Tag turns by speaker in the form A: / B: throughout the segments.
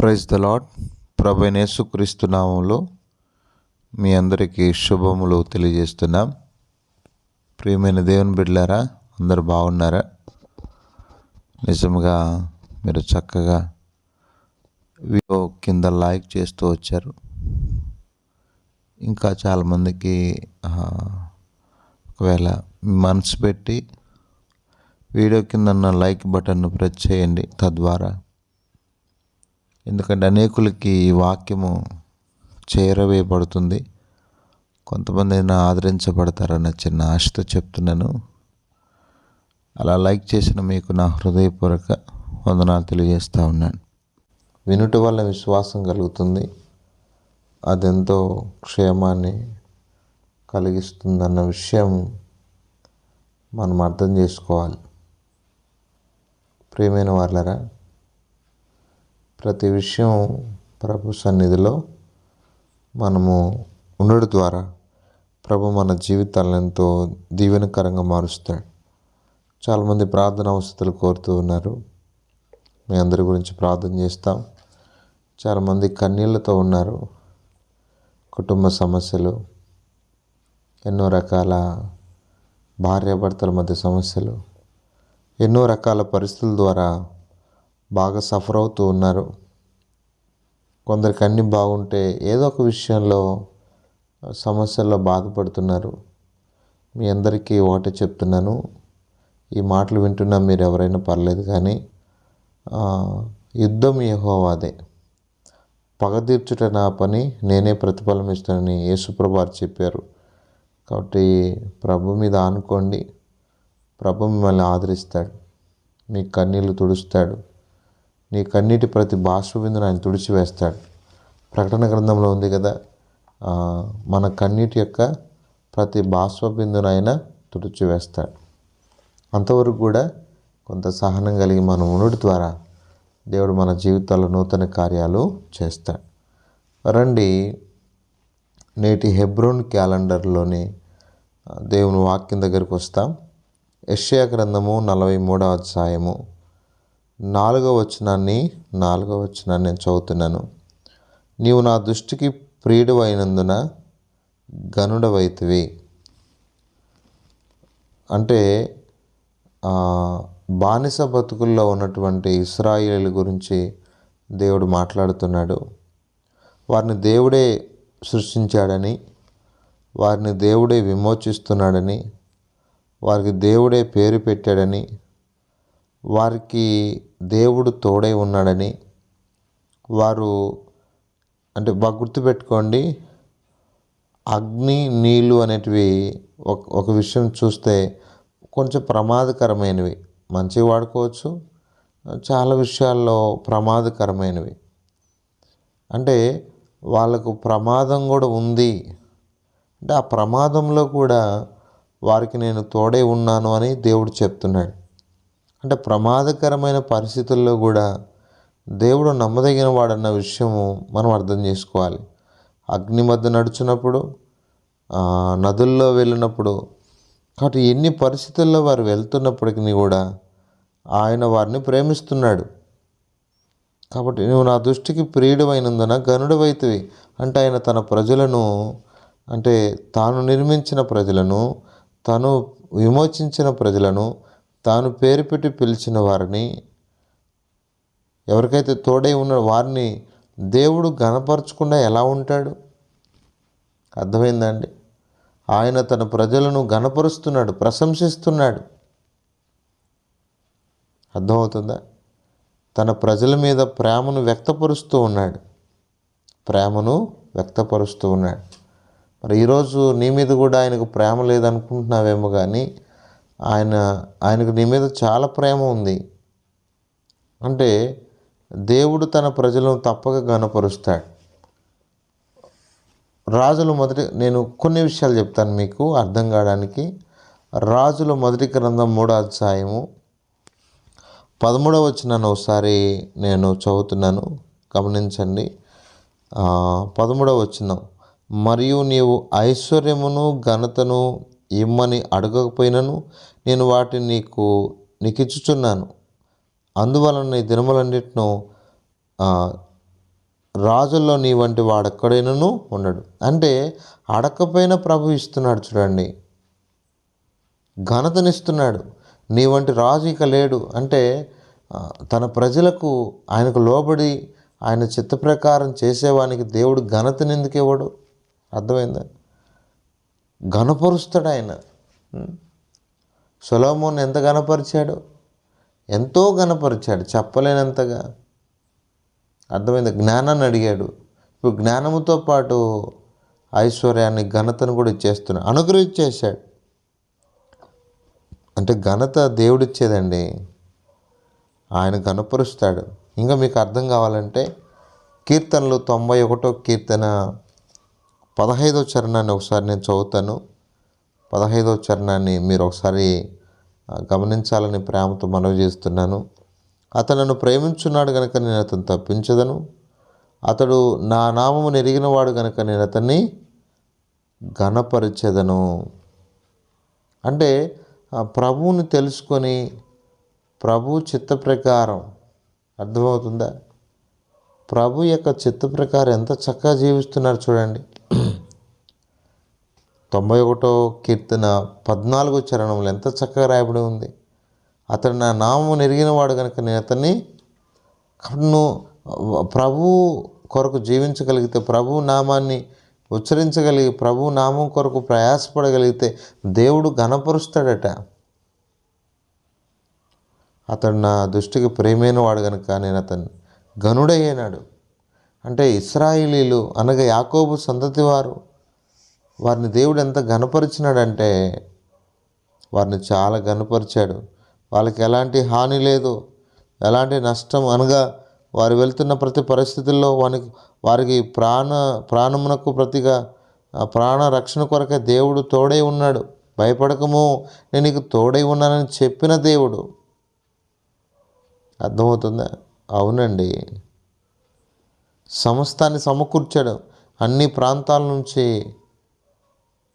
A: Praise the lord ప్రభనేసుక్రీస్తు నామంలో మీ అందరికీ శుభములు తెలియజేస్తున్నాం. ప్రియమైన దేవుని బిడ్డలారా అందరు బాగున్నారా? నిజంగా మీరు చక్కగా వీడియో కింద లైక్ చేస్తూ వచ్చారు. ఇంకా చాలామందికి ఒకవేళ మనసు పెట్టి వీడియో కింద ఉన్న లైక్ బటన్ను ప్రెస్ చేయండి తద్వారా ఎందుకంటే అనేకులకి ఈ వాక్యము చేరవేయబడుతుంది. కొంతమంది అయినా ఆదరించబడతారన్న చిన్న ఆశతో చెప్తున్నాను. అలా లైక్ చేసిన మీకు నా హృదయపూర్వక వందనాలు తెలియజేస్తూ ఉన్నాను. వినుట వల్ల విశ్వాసం కలుగుతుంది. అదెంతో క్షేమాన్ని కలిగిస్తుందన్న విషయం మనం అర్థం చేసుకోవాలి. ప్రియమైన వాళ్ళరా ప్రతి విషయం ప్రభు సన్నిధిలో మనము ఉండడం ద్వారా ప్రభు మన జీవితాలను ఎంతో దీవెనకరంగా మారుస్తాడు. చాలామంది ప్రార్థన అవసరాలు కోరుతూ ఉన్నారు. మీ అందరి గురించి ప్రార్థన చేస్తాం. చాలామంది కన్నీళ్ళతో ఉన్నారు. కుటుంబ సమస్యలు ఎన్నో రకాల భార్యాభర్తల మధ్య సమస్యలు ఎన్నో రకాల పరిస్థితుల ద్వారా బాగా సఫర్ అవుతూ ఉన్నారు. కొందరికి అన్నీ బాగుంటే ఏదో ఒక విషయంలో సమస్యల్లో బాధపడుతున్నారు. మీ అందరికీ ఒకటే చెప్తున్నాను. ఈ మాటలు వింటున్నా మీరు ఎవరైనా పర్లేదు కానీ యుద్ధం యహోవాదే. పగదీర్చుట నా పని నేనే ప్రతిఫలం ఇస్తానని యేసుప్రభారు చెప్పారు. కాబట్టి ప్రభు మీద ఆనుకోండి. ప్రభు మిమ్మల్ని ఆదరిస్తాడు. మీ కన్నీళ్ళు తుడుస్తాడు. నీ కన్నీటి ప్రతి బాష్పబిందును ఆయన తుడిచివేస్తాడు. ప్రకటన గ్రంథంలో ఉంది కదా మన కన్నీటి యొక్క ప్రతి బాష్పబిందును ఆయన తుడిచివేస్తాడు. అంతవరకు కూడా కొంత సహనం కలిగి మనం ఉండటి ద్వారా దేవుడు మన జీవితాల్లో నూతన కార్యాలు చేస్తాడు. రండి నేటి హెబ్రోన్ క్యాలెండర్లోని దేవుని వాక్యం దగ్గరికి వస్తాం. యష్యా గ్రంథము నలభై మూడవ అధ్యాయము. నాలుగవ వచనాన్ని నాలుగవ వచనాన్ని నేను చదువుతున్నాను. నీవు నా దృష్టికి ప్రియుడు అయినందున గనుడవైతివి అంటే బానిస బతుకుల్లో ఉన్నటువంటి ఇస్రాయిల్ గురించి దేవుడు మాట్లాడుతున్నాడు. వారిని దేవుడే సృష్టించాడని వారిని దేవుడే విమోచిస్తున్నాడని వారికి దేవుడే పేరు పెట్టాడని వారికి దేవుడు తోడై ఉన్నాడని వారు అంటే బాగా గుర్తుపెట్టుకోండి. అగ్ని నీళ్ళు అనేటివి ఒక ఒక విషయం చూస్తే కొంచెం ప్రమాదకరమైనవి. మంచి వాడుకోవచ్చు. చాలా విషయాల్లో ప్రమాదకరమైనవి. అంటే వాళ్ళకు ప్రమాదం కూడా ఉంది. అంటే ఆ ప్రమాదంలో కూడా వారికి నేను తోడే ఉన్నాను అని దేవుడు చెప్తున్నాడు. అంటే ప్రమాదకరమైన పరిస్థితుల్లో కూడా దేవుడు నమ్మదగిన వాడన్న విషయము మనం అర్థం చేసుకోవాలి. అగ్ని మధ్య నడుచున్నప్పుడు నదుల్లో వెళ్ళినప్పుడు కాబట్టి ఎన్ని పరిస్థితుల్లో వారు వెళ్తున్నప్పటికీ కూడా ఆయన వారిని ప్రేమిస్తున్నాడు. కాబట్టి నువ్వు నా దృష్టికి ప్రియుడమైనందున గనుడవైతివి అంటే ఆయన తన ప్రజలను అంటే తాను నిర్మించిన ప్రజలను తను విమోచించిన ప్రజలను తాను పేరు పెట్టి పిలిచిన వారిని ఎవరికైతే తోడై ఉన్న వారిని దేవుడు గనపరచకుండా ఎలా ఉంటాడు? అర్థమైందండి. ఆయన తన ప్రజలను గనపరుస్తున్నాడు ప్రశంసిస్తున్నాడు. అర్థమవుతుందా? తన ప్రజల మీద ప్రేమను వ్యక్తపరుస్తూ ఉన్నాడు. ప్రేమను వ్యక్తపరుస్తూ ఉన్నాడు. మరి ఈరోజు నీ మీద కూడా ఆయనకు ప్రేమ లేదనుకుంటున్నావేమో కానీ ఆయన ఆయనకు నీ మీద చాలా ప్రేమ ఉంది. అంటే దేవుడు తన ప్రజలను తప్పక గనపరుస్తాడు రాజులు మొదటి నేను కొన్ని విషయాలు చెప్తాను మీకు అర్థం కావడానికి. రాజుల మొదటి గ్రంథం మూడో అధ్యాయము పదమూడవ వచ్చినాను ఒకసారి నేను చదువుతున్నాను. గమనించండి. పదమూడవ వచ్చిన మరియు నీవు ఐశ్వర్యమును ఘనతను ఇమ్మని అడగకపోయినను నేను వాటిని నీకు నీకు ఇచ్చుచున్నాను అందువలన నీ దినములన్నిటిను రాజుల్లో నీ వంటి వాడెక్కడైనను ఉండడు. అంటే అడకపోయిన ప్రభు ఇస్తున్నాడు చూడండి. ఘనతనిస్తున్నాడు. నీ వంటి రాజు ఇక లేడు. అంటే తన ప్రజలకు ఆయనకు లోబడి ఆయన చిత్త ప్రకారం చేసేవానికి దేవుడు ఘనతని ఎందుకు ఇవ్వడు? అర్థమైందా? ఘనపరుస్తాడు ఆయన. ఉం? సొలోమోన్ ఎంత ఘనపరిచాడు? ఎంతో ఘనపరిచాడు చెప్పలేనంతగా. అర్థమైంది? జ్ఞానాన్ని అడిగాడు. ఇప్పుడు జ్ఞానముతో పాటు ఐశ్వర్యాన్ని ఘనతను కూడా ఇచ్చేస్తున్నాడు. అనుగ్రహించేశాడు. అంటే ఘనత దేవుడిచ్చేదండి. ఆయన ఘనపరుస్తాడు. ఇంకా మీకు అర్థం కావాలంటే కీర్తనలు తొంభై ఒకటో కీర్తన పదహైదో చరణాన్ని ఒకసారి నేను చదువుతాను. పదహైదో చరణాన్ని మీరు ఒకసారి గమనించాలని ప్రేమతో మనవి చేస్తున్నాను. అతను ప్రేమించున్నాడు కనుక నేను అతను తప్పించదను. అతడు నా నామము నెరిగినవాడు కనుక నేను అతన్ని ఘనపరిచెదను. అంటే ప్రభువుని తెలుసుకొని ప్రభు చిత్త ప్రకారం అర్థమవుతుందా? ప్రభు యొక్క చిత్త ప్రకారం ఎంత చక్కగా జీవిస్తున్నారు చూడండి. తొంభై ఒకటో కీర్తన పద్నాలుగో చరణంలో ఎంత చక్కగా రాయబడి ఉంది. అతడు నా నామము నెరిగినవాడు కనుక నేను అతన్ని నువ్వు ప్రభు కొరకు జీవించగలిగితే ప్రభు నామాన్ని ఉచ్చరించగలిగి ప్రభు నామం కొరకు ప్రయాసపడగలిగితే దేవుడు ఘనపరుస్తాడట. అతడు నా దృష్టికి ప్రేమైన వాడు కనుక నేను అతన్ని గనుడయ్యాడు అంటే ఇస్రాయిలీలు అనగా యాకోబు సంతతి వారు వారిని దేవుడు ఎంత ఘనపరిచినాడంటే వారిని చాలా ఘనపరిచాడు. వాళ్ళకి ఎలాంటి హాని లేదు. ఎలాంటి నష్టం అనగా వారు వెళ్తున్న ప్రతి పరిస్థితుల్లో వానికి వారికి ప్రాణ ప్రాణమునకు ప్రతిగా ఆ ప్రాణ రక్షణ కొరకే దేవుడు తోడై ఉన్నాడు. భయపడకము నేను నీకు తోడై ఉన్నానని చెప్పిన దేవుడు. అర్థమవుతుందా? అవునండి. సమస్తాన్ని సమకూర్చాడు. అన్ని ప్రాంతాల నుంచి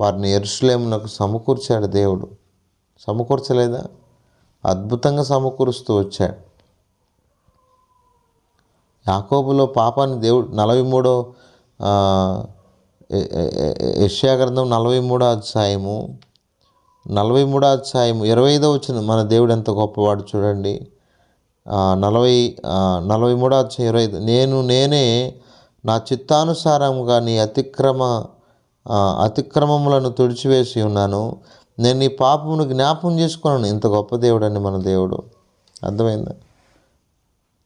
A: వారిని ఎరుసలేమునకు సమకూర్చాడు దేవుడు. సమకూర్చలేదా? అద్భుతంగా సమకూరుస్తూ వచ్చాడు. యాకోబులో పాపాన్ని దేవుడు నలభై మూడో యష్యాగ్రంథం నలభై మూడో అధ్యాయము నలభై మూడో అధ్యాయము ఇరవై ఐదో వచ్చిన మన దేవుడు ఎంత గొప్పవాడు చూడండి. నలభై నలభై మూడో అధ్యాయం ఇరవై ఐదు. నేను నేనే నా చిత్తానుసారంగా నీ అతిక్రమ అతిక్రమములను తుడిచివేసి ఉన్నాను. నేను నీ పాపమును జ్ఞాపం చేసుకున్నాను. ఇంత గొప్ప దేవుడు అండి మన దేవుడు. అర్థమైందా?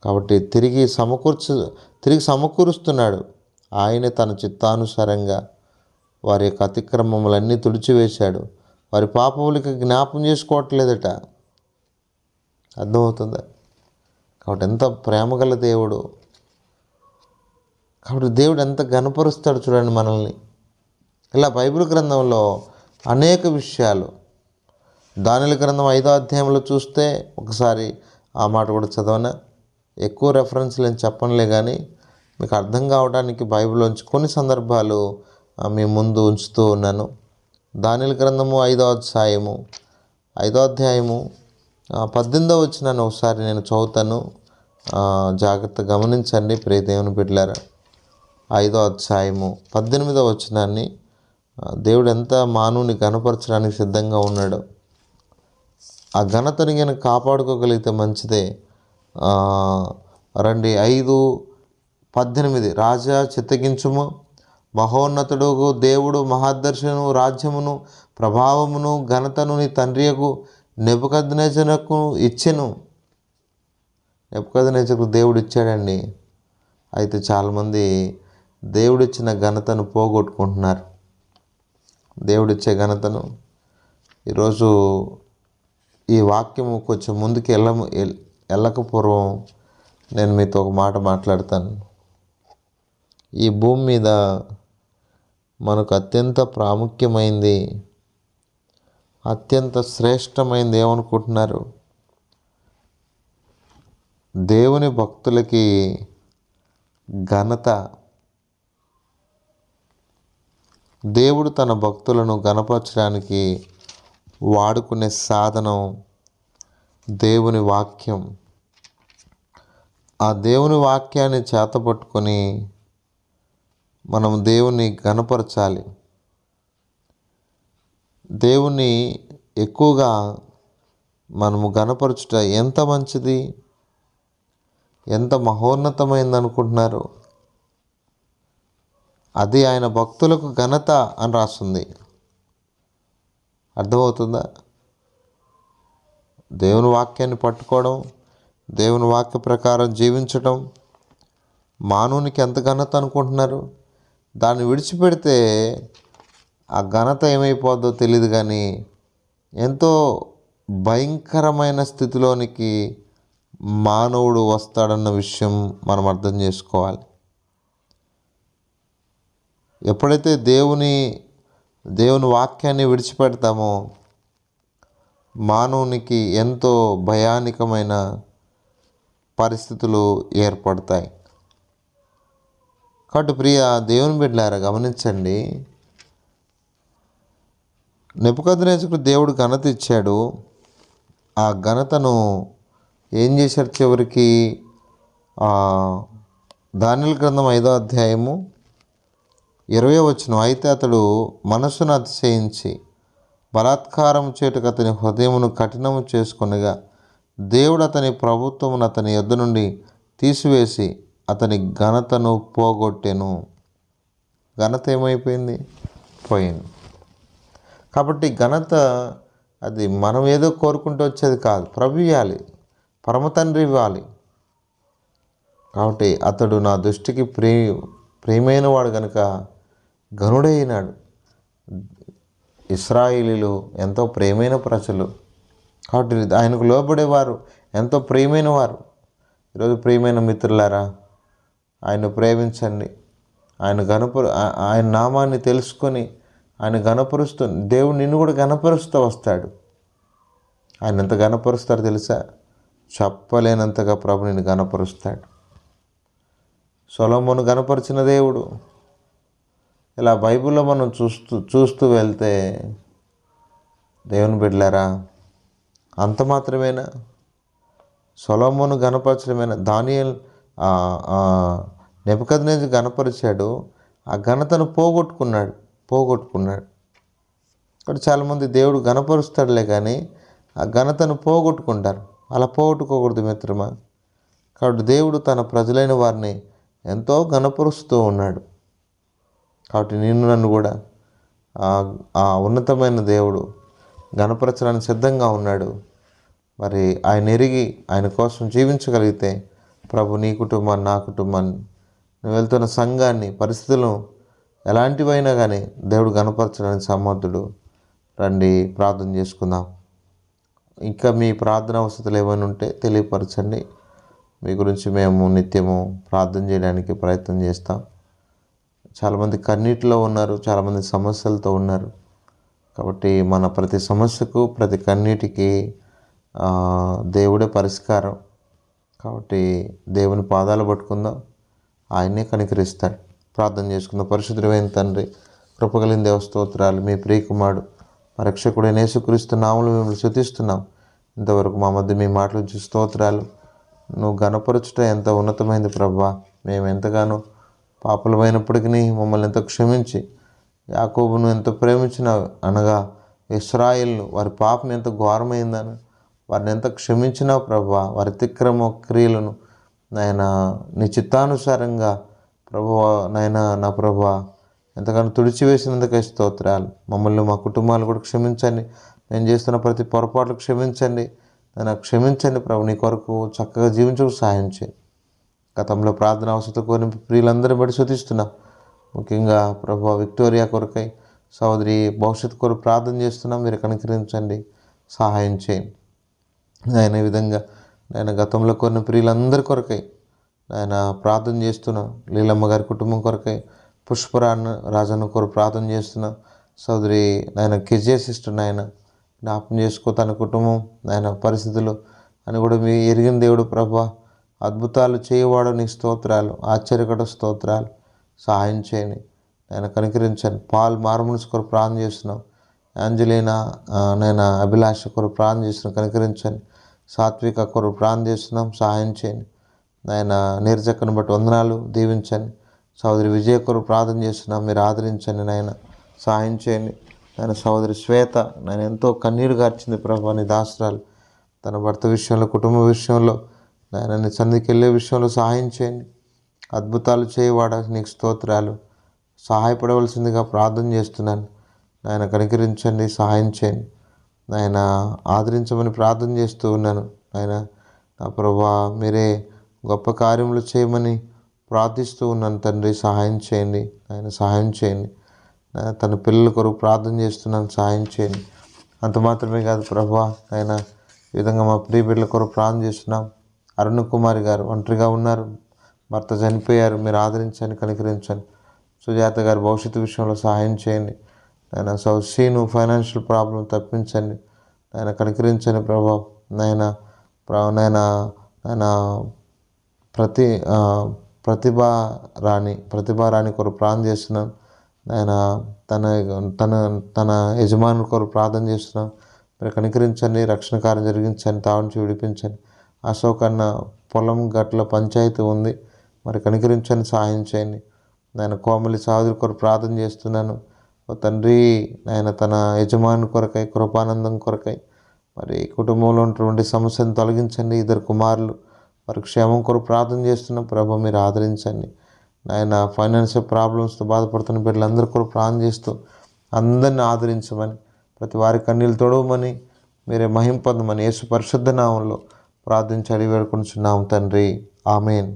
A: కాబట్టి తిరిగి సమకూర్చు తిరిగి సమకూరుస్తున్నాడు. ఆయన తన చిత్తానుసారంగా వారి యొక్క అతిక్రమములన్నీ తుడిచివేశాడు. వారి పాపములకి జ్ఞాపం చేసుకోవట్లేదట. అర్థమవుతుందా? కాబట్టి ఎంత ప్రేమగల దేవుడు. కాబట్టి దేవుడు ఎంత గనపరుస్తాడు చూడండి మనల్ని. ఇలా బైబిల్ గ్రంథంలో అనేక విషయాలు. దానిల గ్రంథం ఐదో అధ్యాయంలో చూస్తే ఒకసారి ఆ మాట కూడా చదవన? ఎక్కువ రెఫరెన్స్ నేను చెప్పనులే కానీ మీకు అర్థం కావడానికి బైబిల్లోంచి కొన్ని సందర్భాలు మీ ముందు ఉంచుతూ ఉన్నాను. దానిల గ్రంథము ఐదో అధ్యాయము. ఐదో అధ్యాయము పద్దెనిమిదో వచ్చినాను ఒకసారి నేను చదువుతాను. జాగ్రత్త గమనించండి ప్రియదేవుని బిడ్డలారా. ఐదో అధ్యాయము పద్దెనిమిదో వచ్చినాన్ని దేవుడు ఎంత మానవుని గణపరచడానికి సిద్ధంగా ఉన్నాడో. ఆ ఘనతని కనుక కాపాడుకోగలిగితే మంచిదే. రండి ఐదు పద్దెనిమిది. రాజా చిత్తగించుము. మహోన్నతుడు దేవుడు మహాదర్శను రాజ్యమును ప్రభావమును ఘనతను నీ తండ్రియకు నెబుకద్నేజనకు ఇచ్చెను. నెబుకద్నేజకు దేవుడు ఇచ్చాడండి. అయితే చాలామంది దేవుడిచ్చిన ఘనతను పోగొట్టుకుంటున్నారు. దేవుడిచ్చే ఘనతను. ఈరోజు ఈ వాక్యము కొంచెం ముందుకు వెళ్ళ వెళ్ళక పూర్వం నేను మీతో ఒక మాట మాట్లాడతాను. ఈ భూమి మీద మనకు అత్యంత ప్రాముఖ్యమైంది అత్యంత శ్రేష్టమైంది ఏమనుకుంటున్నారు? దేవుని భక్తులకి ఘనత దేవుడు తన భక్తులను గణపరచడానికి వాడుకునే సాధనం దేవుని వాక్యం. ఆ దేవుని వాక్యాన్ని చేతపట్టుకొని మనం దేవుని గణపరచాలి. దేవుని ఎక్కువగా మనము గణపరచుట ఎంత మంచిది? ఎంత మహోన్నతమైంది అనుకుంటున్నారు అది ఆయన భక్తులకు ఘనత అని రాస్తుంది. అర్థమవుతుందా? దేవుని వాక్యాన్ని పట్టుకోవడం దేవుని వాక్య ప్రకారం జీవించటం మానవునికి ఎంత ఘనత అనుకుంటున్నారు? దాన్ని విడిచిపెడితే ఆ ఘనత ఏమైపోద్దో తెలియదు కానీ ఎంతో భయంకరమైన స్థితిలోనికి మానవుడు వస్తాడన్న విషయం మనం అర్థం చేసుకోవాలి. ఎప్పుడైతే దేవుని దేవుని వాక్యాన్ని విడిచిపెడతామో మానవునికి ఎంతో భయానికమైన పరిస్థితులు ఏర్పడతాయి. కాబట్టి ప్రియ దేవుని బిడ్డలారా గమనించండి. నెప్పుకొద్దునేసుకు దేవుడు ఘనత ఇచ్చాడు. ఆ ఘనతను ఏం చేశారు చివరికి? దానిల గ్రంథం ఐదో అధ్యాయము ఇరవై వచ్చిన అయితే అతడు మనస్సును అతిశయించి బలాత్కారం చేటుకు అతని హృదయమును కఠినము చేసుకొనగా దేవుడు అతని ప్రభుత్వమును అతని యొద్ద నుండి తీసివేసి అతని ఘనతను పోగొట్టెను. ఘనత ఏమైపోయింది? పోయింది. కాబట్టి ఘనత అది మనం ఏదో కోరుకుంటూ వచ్చేది కాదు. ప్రభు ఇవ్వాలి. పరమ తండ్రి ఇవ్వాలి. కాబట్టి అతడు నా దృష్టికి ప్రే ప్రియమైన వాడు కనుక గనుడైనాడు ఇస్రాయిలీలు ఎంతో ప్రేమైన ప్రజలు. కాబట్టి ఆయనకు లోబడేవారు ఎంతో ప్రియమైన వారు. ఈరోజు ప్రియమైన మిత్రులారా ఆయన ప్రేమించండి. ఆయన గణపరు ఆయన నామాన్ని తెలుసుకొని ఆయన గణపరుస్తూ దేవుడు నిన్ను కూడా గణపరుస్తూ వస్తాడు. ఆయన ఎంత గణపరుస్తారో తెలుసా? చెప్పలేనంతగా ప్రభు నిన్ను గణపరుస్తాడు సొలమును గణపరిచిన దేవుడు ఇలా బైబిల్లో మనం చూస్తూ చూస్తూ వెళ్తే దేవుని బిడ్డలారా అంత మాత్రమేనా? సొలమును గణపరచడమేనా దానియల్ నెపకదనేది గణపరిచాడు ఆ ఘనతను పోగొట్టుకున్నాడు పోగొట్టుకున్నాడు. ఇక్కడ చాలామంది దేవుడు గణపరుస్తాడులే కానీ ఆ ఘనతను పోగొట్టుకుంటారు. అలా పోగొట్టుకోకూడదు మిత్రమా? కాబట్టి దేవుడు తన ప్రజలైన వారిని ఎంతో గణపరుస్తూ ఉన్నాడు. కాబట్టి నిన్ను నన్ను కూడా ఆ- ఉన్నతమైన దేవుడు గణపరచడానికి సిద్ధంగా ఉన్నాడు. మరి ఆయన ఎరిగి ఆయన కోసం జీవించగలిగితే ప్రభు నీ కుటుంబాన్ని నా కుటుంబాన్ని నువ్వు వెళ్తున్న సంఘాన్ని పరిస్థితులను ఎలాంటివైనా కానీ దేవుడు గణపరచడానికి సమర్థుడు. రండి ప్రార్థన చేసుకుందాం. ఇంకా మీ ప్రార్థన అవసరాలు ఏమైనా ఉంటే తెలియపరచండి. మీ గురించి మేము నిత్యము ప్రార్థన చేయడానికి ప్రయత్నం చేస్తాం. చాలామంది కన్నీటిలో ఉన్నారు చాలామంది సమస్యలతో ఉన్నారు. కాబట్టి మన ప్రతి సమస్యకు ప్రతి కన్నీటికి దేవుడే పరిష్కారం. కాబట్టి దేవుని పాదాలు పట్టుకుందాం. ఆయనే కనికరిస్తాడు. ప్రార్థన చేసుకుందాం. పరిశుద్ధమైన తండ్రి కృపగలిన దేవస్తోత్రాలు మీ ప్రియకుమారుడు మా రక్షకుడైన నామలు మిమ్మల్ని శుతిస్తున్నాం ఇంతవరకు మా మధ్య మీ మాటలు స్తోత్రాలు. నువ్వు గణపరచుట ఎంత ఉన్నతమైంది ప్రభా. మేము ఎంతగానో పాపలమైనప్పటికీ మమ్మల్ని ఎంతో క్షమించి యాకోబును ఎంతో ప్రేమించిన అనగా ఇస్రాయిల్ను వారి పాపం ఎంత ఘోరమైందని వారిని ఎంత క్షమించినావు ప్రభా వారి తిక్రమ క్రియలను నాయన నీ చిత్తానుసారంగా ప్రభు నాయన నా ప్రభా ఎంతగానో తుడిచివేసినందుకే స్తోత్రాలు. మమ్మల్ని మా కుటుంబాలు కూడా క్షమించండి. నేను చేస్తున్న ప్రతి పొరపాట్లు క్షమించండి. నన్ను క్షమించండి ప్రభు నీ కొరకు చక్కగా జీవించకు సహాయం చేయండి. గతంలో ప్రార్థన అవసరత కోరిన ప్రియులందరూ బట్టి శుతిస్తున్నాం ముఖ్యంగా ప్రభు విక్టోరియా కొరకై సోదరి భవిష్యత్తు కొరకు ప్రార్థన చేస్తున్నాం. మీరు కనుకరించండి. సహాయం చేయండి. ఆయన విధంగా నేను గతంలో కొన్ని ప్రియులందరి కొరకై ఆయన ప్రార్థన చేస్తున్నాం. లీలమ్మ గారి కుటుంబం కొరకై పుష్పరాన్న రాజన్న కొరకు ప్రార్థన చేస్తున్నాం. సోదరి నాయన కెజే సిస్టర్ నాయన జ్ఞాపం చేసుకో తన కుటుంబం నాయన పరిస్థితులు అని కూడా మీ ఎరిగిన దేవుడు ప్రభా అద్భుతాలు చేయవాడు నీ స్తోత్రాలు ఆశ్చర్యకట స్తోత్రాలు. సహాయం చేయని నేను కనికరించాను. పాల్ మార్మన్స్ కొరకు ప్రాణం చేస్తున్నాం. అంజలీనా నేను అభిలాష కొరకు ప్రాణం చేసిన కనికరించండి. సాత్విక కొరకు ప్రాణం చేస్తున్నాం. సహాయం చేయండి. నాయన నీరజక్కను బట్టి వందనాలు దీవించండి. సహోదరి విజయ కొరకు ప్రార్థన చేస్తున్నాం. మీరు ఆదరించండి నాయన. సహాయం చేయండి. నాయన సహోదరి శ్వేత నేను ఎంతో కన్నీరు గార్చింది ప్రభాని నీ దాసరాలు. తన భర్త విషయంలో కుటుంబ విషయంలో నాయన నీ సన్నిధికి వెళ్ళే విషయంలో సహాయం చేయండి. అద్భుతాలు చేయవాడ నీకు స్తోత్రాలు. సహాయపడవలసిందిగా ప్రార్థన చేస్తున్నాను. నాయన కనికరించండి సహాయం చేయండి. నాయన ఆదరించమని ప్రార్థన చేస్తూ ఉన్నాను. నాయన నా ప్రభా మీరే గొప్ప కార్యములు చేయమని ప్రార్థిస్తూ ఉన్నాను తండ్రి. సహాయం చేయండి. ఆయన సహాయం చేయండి. తన పిల్లల కొరకు ప్రార్థన చేస్తున్నాను. సహాయం చేయండి. అంత మాత్రమే కాదు ప్రభా ఆయన ఈ విధంగా మా ప్రియ బిడ్డల కొరకు ప్రార్థన చేస్తున్నాం. అరుణ్ కుమారి గారు ఒంటరిగా ఉన్నారు. భర్త చనిపోయారు. మీరు ఆదరించండి కనికరించండి. సుజాత గారు భవిష్యత్తు విషయంలో సహాయం చేయండి. ఆయన సీను ఫైనాన్షియల్ ప్రాబ్లం తప్పించండి. ఆయన కనికరించండి ప్రభా. నాయన ప్ర- నాయన ఆయన ప్రతి ప్రతిభ రాణి ప్రతిభ రాణి కొరకు ప్రార్థన చేస్తున్నాను ఆయన తన తన తన యజమానుల కొరకు ప్రార్థన చేస్తున్నాను మీరు కనికరించండి రక్షణ కార్యం జరిగించండి తావించి విడిపించండి. అశోకన్న పొలం గట్ల పంచాయతీ ఉంది. మరి కనికరించండి సహాయం చేయండి. నేను కోమలి సహోదరి కొరకు ప్రార్థన చేస్తున్నాను. ఓ తండ్రి ఆయన తన యజమాని కొరకై కృపానందం కొరకై మరి కుటుంబంలో ఉన్నటువంటి సమస్యను తొలగించండి. ఇద్దరు కుమారులు వారి క్షేమం కొరకు ప్రార్థన చేస్తున్న. ప్రభు మీరు ఆదరించండి. ఆయన ఫైనాన్షియల్ ప్రాబ్లమ్స్తో బాధపడుతున్న బిడ్డలందరూ కూడా ప్రార్థన చేస్తూ అందరిని ఆదరించమని ప్రతి వారి కన్నీళ్ళు తొడవమని మీరే మహింపొందమని యేసు పరిశుద్ధ నామంలో ప్రార్థించి అడిగి వేడుకుంటున్నాం తండ్రి. ఆమెన్.